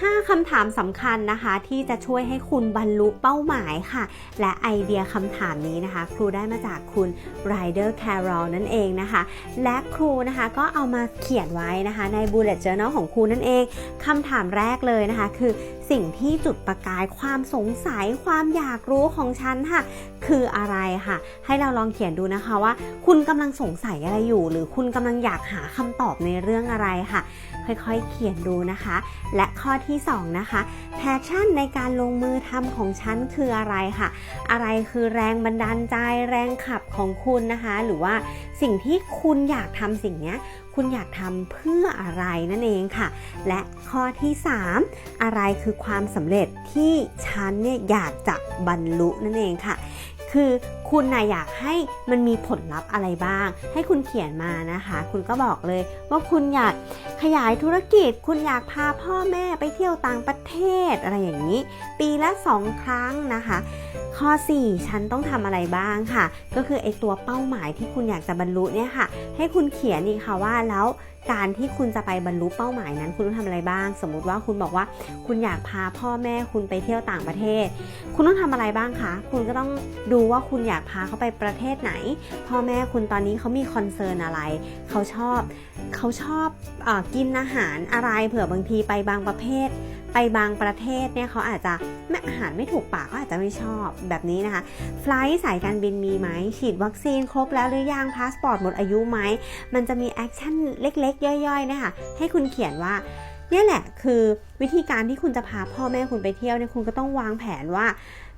5 คำถามสำคัญนะคะ ที่จะช่วยให้คุณบรรลุเป้าหมายค่ะ และไอเดียคำถามนี้นะคะ ครูได้มาจากคุณ Ryder Carroll นั่นเองนะคะ และครูนะคะก็เอามาเขียนไว้นะคะ ใน Bullet Journal ของครูนั่นเองคำถามแรกเลยนะคะ คือสิ่งที่จุดประกายความสงสัยความอยากรู้ของฉันค่ะ คืออะไรค่ะ ให้เราลองเขียนดูนะคะว่า คุณกำลังสงสัยอะไรอยู่ หรือคุณกำลังอยากหาคำตอบในเรื่องอะไรค่ะ ค่อยๆเขียนดูนะคะ และข้อที่ 2 นะคะแพชชั่นในการลงมือทำของฉันคืออะไรค่ะ อะไรคือแรงบันดาลใจแรงขับของคุณนะคะ หรือว่าสิ่งที่คุณอยากทำสิ่งนี้คุณอยากทำเพื่ออะไรนั่นเองค่ะ และข้อที่ 3 อะไรคือความสำเร็จที่ฉันเนี่ยอยากจะบรรลุนั่นเองค่ะ คือ คุณนะอยากให้มันมีผลลัพธ์อะไรบ้าง ให้คุณเขียนมานะคะ คุณก็บอกเลยว่าคุณอยากขยายธุรกิจ คุณอยากพาพ่อแม่ไปเที่ยวต่างประเทศอะไรอย่างนี้ ปีละ 2 ครั้งนะคะ ข้อ 4 ฉันต้องทำอะไรบ้างค่ะ ก็คือไอตัวเป้าหมายที่คุณอยากจะบรรลุเนี่ยค่ะ ให้คุณเขียนอีกค่ะว่าแล้วการที่คุณจะไปบรรลุเป้าหมายนั้น คุณต้องทำอะไรบ้าง สมมุติว่าคุณบอกว่า คุณอยากพาพ่อแม่คุณไปเที่ยวต่างประเทศ คุณต้องทำอะไรบ้างคะ คุณก็ต้องดูว่าคุณอยากพาเขาไปประเทศไหน พ่อแม่คุณตอนนี้เขามีคอนเซิร์นอะไร เขาชอบเขาชอบอกินอาหารอะไรเผื่อบางทีไปบางประเภท ไปบางประเทศเนี่ยเขาอาจจะไม่อาหารไม่ถูกปากเขาอาจจะไม่ชอบแบบนี้นะคะไฟลท์สายการบินมีไหมฉีดวัคซีนครบแล้วหรือยังพาสปอร์ตหมดอายุไหมมันจะมีแอคชั่นเล็กๆ ย่อยๆนะคะให้คุณเขียนว่า นี่แหละคือวิธีการที่คุณจะพาพ่อแม่คุณไปเที่ยวเนี่ยคุณก็ต้องวางแผนว่า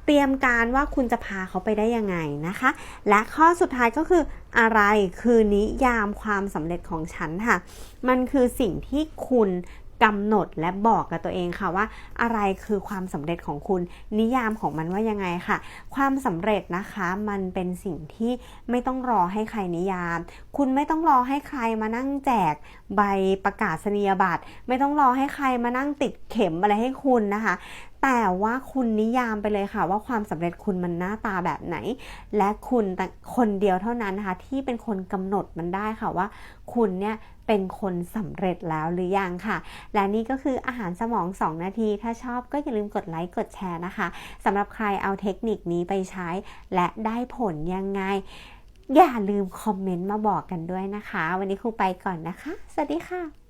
เตรียมการว่าคุณจะพาเขาไปได้ยังไงนะคะ และข้อสุดท้ายก็คืออะไรคือนิยามความสำเร็จของฉันค่ะ มันคือสิ่งที่คุณ กำหนดและบอกกับตัวเองค่ะว่า อะไรคือความสำเร็จของคุณ นิยามของมันว่ายังไงค่ะ ความสำเร็จนะคะมันเป็นสิ่งที่ไม่ต้องรอให้ใครนิยาม คุณไม่ต้องรอให้ใครมานั่งแจกใบประกาศนียบัตรไม่ต้องรอให้ใครมานั่งติดเข็มอะไรให้คุณนะคะแต่ว่าคุณนิยามไปเลยค่ะ ว่าความสำเร็จคุณมันหน้าตาแบบไหน และคุณแต่คนเดียวเท่านั้นนะคะที่เป็นคนกำหนดมันได้ค่ะว่า คุณเนี่ยเป็นคนสำเร็จแล้วหรือยังค่ะ และนี่ก็คืออาหารสมอง 2 นาที ถ้าชอบก็อย่าลืมกดไลค์กดแชร์นะคะสำหรับใครเอาเทคนิคนี้ไปใช้ และได้ผลยังไง อย่าลืมคอมเมนต์มาบอกกันด้วยนะคะ วันนี้ครูไปก่อนนะคะ สวัสดีค่ะ